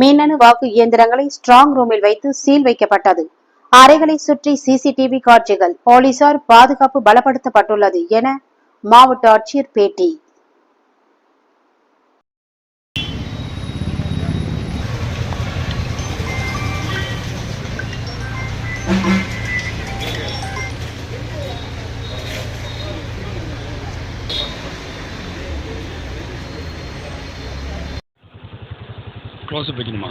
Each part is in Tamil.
மின்னணு வாக்கு இயந்திரங்களை ஸ்ட்ராங் ரூமில் வைத்து சீல் வைக்கப்பட்டது. அறைகளை சுற்றி சிசிடிவி காட்சிகள் போலீசார் பாதுகாப்பு பலப்படுத்தப்பட்டுள்ளது என மாவட்ட ஆட்சியர் பேட்டி. க்ளோஸ்அப் வைக்கணுமா?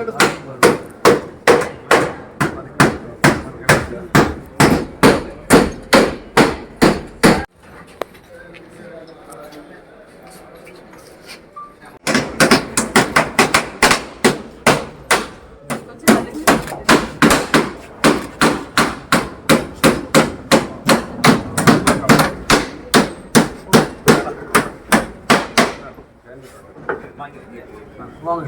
Başarılı. Long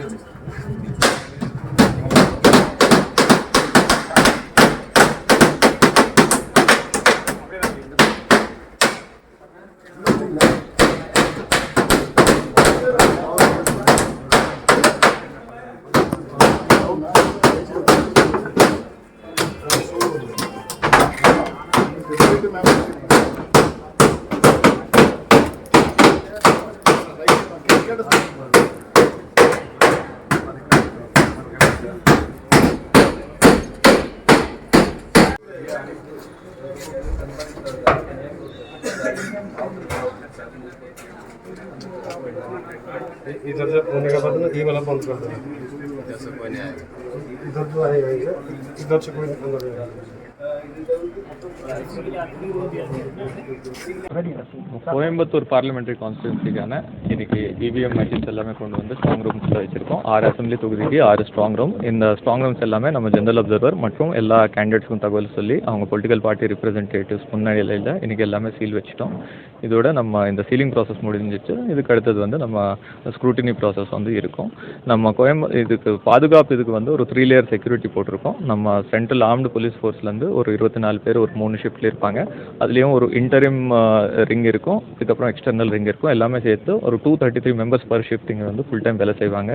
इधर से होने के बाद ना ये वाला बंद कर देना इधर से कोई नहीं आएगा। इधर इधर से कोई नहीं आएगा। கோயம்புத்தூர் பார்லிமெண்ட்ரி கான்ஸ்டியூன்சிக்கான இன்னைக்கு இவிஎம் மெஷின்ஸ் எல்லாமே கொண்டு வந்து ஸ்ட்ராங் ரூம்ஸில் வச்சிருக்கோம். ஆறு அசம்பிளி தொகுதிக்கு ஆறு ஸ்ட்ராங் ரூம் இந்த ஸ்ட்ராங் ரூம்ஸ் எல்லாமே நம்ம ஜெனரல் அப்சர்வர் மற்றும் எல்லா கேண்டிடேட்ஸ்க்கும் தகவல் சொல்லி அவங்க பொலிட்டிக்கல் பார்ட்டி ரிப்ரசன்டேட்டிவ்ஸ் முன்னிலையில் இன்னைக்கு எல்லாமே சீல் வச்சிட்டோம். இதோட நம்ம இந்த சீலிங் ப்ராசஸ் முடிஞ்சிச்சு. இதுக்கு அடுத்தது வந்து நம்ம ஸ்க்ரூட்டினி ப்ராசஸ் வந்து இருக்கும். நம்ம கோயம்பு இதுக்கு பாதுகாப்பு இதுக்கு வந்து ஒரு த்ரீ லேயர் செக்யூரிட்டி போட்டிருக்கோம். நம்ம சென்ட்ரல் ஆர்ம்டு போலீஸ் ஃபோர்ஸ்லேருந்து ஒரு இருபத்தி நாலு பேர் ஒரு மூணு ஷிஃப்ட்ல இருப்பாங்க. அதுலேயும் ஒரு இன்டரிம் ரிங் இருக்கும். இதுக்கப்புறம் எக்ஸ்டர்னல் ரிங் இருக்கும். எல்லாமே சேர்த்து ஒரு two thirty three members per shift இங்கே வந்து ஃபுல் டைம் வேலை செய்வாங்க.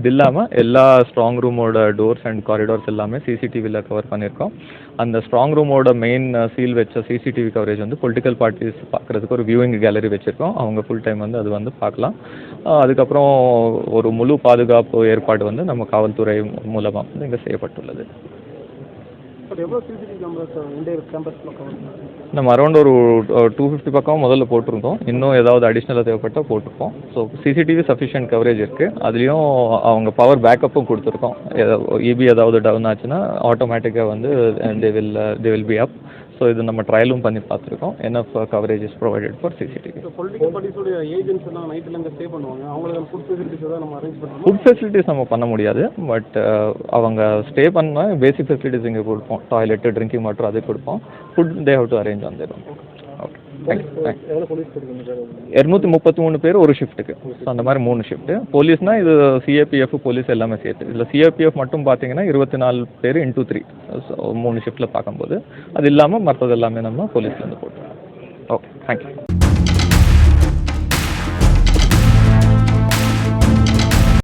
இது இல்லாமல் எல்லா ஸ்ட்ராங் ரூமோட டோர்ஸ் அண்ட் காரிடார்ஸ் எல்லாமே சிசிடிவியில் கவர் பண்ணியிருக்கோம். அந்த ஸ்ட்ராங் ரூமோட மெயின் சீல் வச்ச சிசிடிவி கவரேஜ் வந்து பொலிட்டிக்கல் பார்ட்டிஸ் பார்க்குறதுக்கு ஒரு வியூவிங் கேலரி வச்சுருக்கோம். அவங்க ஃபுல் டைம் வந்து அது வந்து பார்க்கலாம் அதுக்கப்புறம் ஒரு முழு பாதுகாப்பு ஏற்பாடு வந்து நம்ம காவல்துறை மூலமாக வந்து இங்கே செய்யப்பட்டுள்ளது. எவ்வளோ சிசிடிவி நம்ம அரௌண்ட் ஒரு டூ ஃபிஃப்டி பக்கம் முதல்ல போட்டிருந்தோம். இன்னும் ஏதாவது அடிஷ்னலாக தேவைப்பட்டால் போட்டிருக்கோம் ஸோ சிசிடிவி சஃபிஷியன்ட் கவரேஜ் இருக்குது அதுலேயும் அவங்க பவர் பேக்கப்பும் கொடுத்துருக்கோம். இபி ஏதாவது டவுன் ஆச்சுன்னா ஆட்டோமேட்டிக்காக வந்து they will they will be up so இது நம்ம ட்ரையலும் பண்ணி பார்த்துருக்கோம். Enough coverage is provided for CCTV food facilities நம்ம அரேஞ்ச் பண்ணுவோம் ஃபுட் ஃபெசிலிட்டிஸ் நம்ம பண்ண முடியாது. பட் அவங்க ஸ்டே பண்ணால் பேசிக் ஃபெசிலிட்டிஸ் இங்கே கொடுப்போம். டாய்லெட்டு ட்ரிங்கிங் வாட்டர் அது கொடுப்போம். Food they have to arrange on their இரநூத்தி முப்பத்தி மூணு பேர் ஒரு ஷிஃப்ட்டுக்கு ஸோ அந்த மாதிரி மூணு ஷிஃப்ட்டு போலீஸ்னா இது சிஏபிஎஃப் போலீஸ் எல்லாமே சேர்த்து. இதில் சிஏபிஎஃப் மட்டும் பார்த்தீங்கன்னா இருபத்தி நாலு பேர் இன்டூ த்ரீ ஸோ மூணு ஷிஃப்ட்டில் பார்க்கும்போது. அது இல்லாமல் மற்றது எல்லாமே நம்ம போலீஸ்லேருந்து போட்டுருவோம் ஓகே தேங்க்யூ